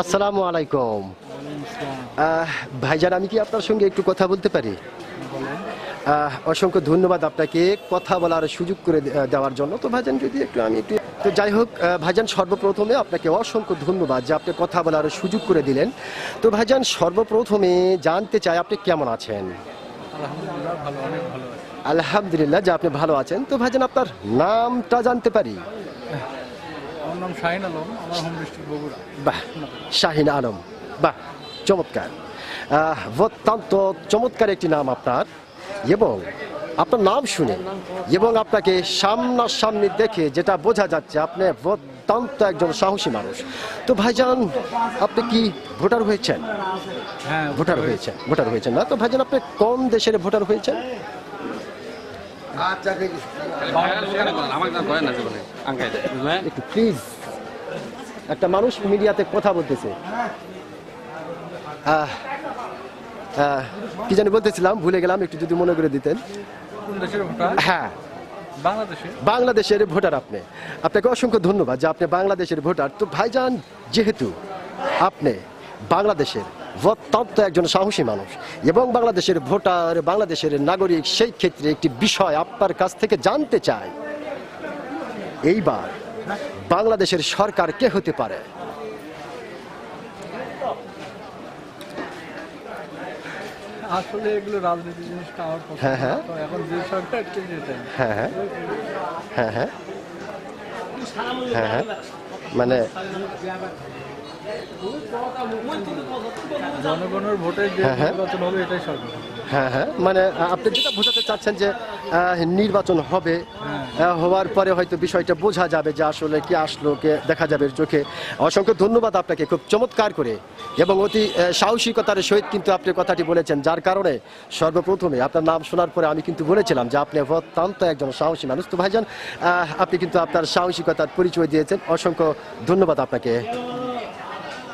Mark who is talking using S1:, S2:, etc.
S1: আসসালামু আলাইকুম। ভাইজান আমি কি আপনার সঙ্গে একটু কথা বলতে পারি? অসংখ্য ধন্যবাদ আপনাকে কথা বলার সুযোগ করে দেওয়ার জন্য। তো ভাইজান যদি একটু আমি একটু তো যাই হোক ভাইজান সর্বপ্রথমে আপনাকে অসংখ্য ধন্যবাদ যে আপনি কথা বলার সুযোগ করে দিলেন। তো ভাইজান সর্বপ্রথমে জানতে চাই আপনি কেমন আছেন?
S2: আলহামদুলিল্লাহ
S1: যে আপনি ভালো আছেন। তো ভাইজান আপনার নামটা জানতে পারি?
S2: নাম শাহিন আলম আমার হোম ডিস্ট্রিক্ট বগুড়া।
S1: বাহ শাহিন আলম। বাহ চমৎকার। আহ, অত্যন্ত চমৎকার একটি নাম আপনার। এবং আপনার নাম শুনে এবং আপনাকে সামনাসামনি দেখে যেটা বোঝা যাচ্ছে আপনি অত্যন্ত একজন সাহসী মানুষ। তো ভাইজান আপনি কি ভোটার হয়েছেন?
S2: হ্যাঁ
S1: ভোটার হয়েছেন ভোটার হয়েছেন না? তো ভাইজান আপনি কোন দেশের ভোটার হয়েছেন? একটু প্লিজ একটা মানুষ মিডিয়াতে কথা বলতেছে। কি জানি বলতেছিলাম ভুলে গেলাম একটু যদি মনে করে দিতেন। হ্যাঁ। বাংলাদেশের ভোটার আপনি। আপনাকে অসংখ্য ধন্যবাদ যে আপনি বাংলাদেশের ভোটার। তো ভাইজান যেহেতু আপনি বাংলাদেশের অত্যন্ত একজন সাহসী মানুষ এবং বাংলাদেশের ভোটার বাংলাদেশের নাগরিক সেই ক্ষেত্রে একটি বিষয় আপনার কাছ থেকে জানতে চাই। এইবার বাংলাদেশের সরকার কে হতে পারে?
S2: আসলে এগুলো রাজনীতি জিনিসটা আমার
S1: হ্যাঁ, হ্যাঁ।
S2: এখন যে সরকারকে
S1: হ্যাঁ হ্যাঁ। হ্যাঁ হ্যাঁ। হ্যাঁ হ্যাঁ। মানে
S2: জনগণের ভোটে যে
S1: হ্যাঁ, হ্যাঁ।
S2: নির্বাচন হবে এটাই সরকার
S1: হ্যাঁ হ্যাঁ। মানে আপনি যেটা বোঝাতে চাচ্ছেন যে নির্বাচন হবে হওয়ার পরে হয়তো বিষয়টা বোঝা যাবে যে আসলে কি আসলো কে দেখা যাবে চোখে। অসংখ্য ধন্যবাদ আপনাকে খুব চমৎকার করে। এবং অতি সাহসিকতার সহিত কিন্তু আপনি কথাটি বলেছেন যার কারণে সর্বপ্রথমে আপনার নাম শোনার পরে আমি কিন্তু বলেছিলাম যে আপনি অত্যন্ত একজন সাহসী মানুষ। তো ভাইজান আপনি কিন্তু আপনার সাহসিকতার পরিচয় দিয়েছেন। অসংখ্য ধন্যবাদ আপনাকে।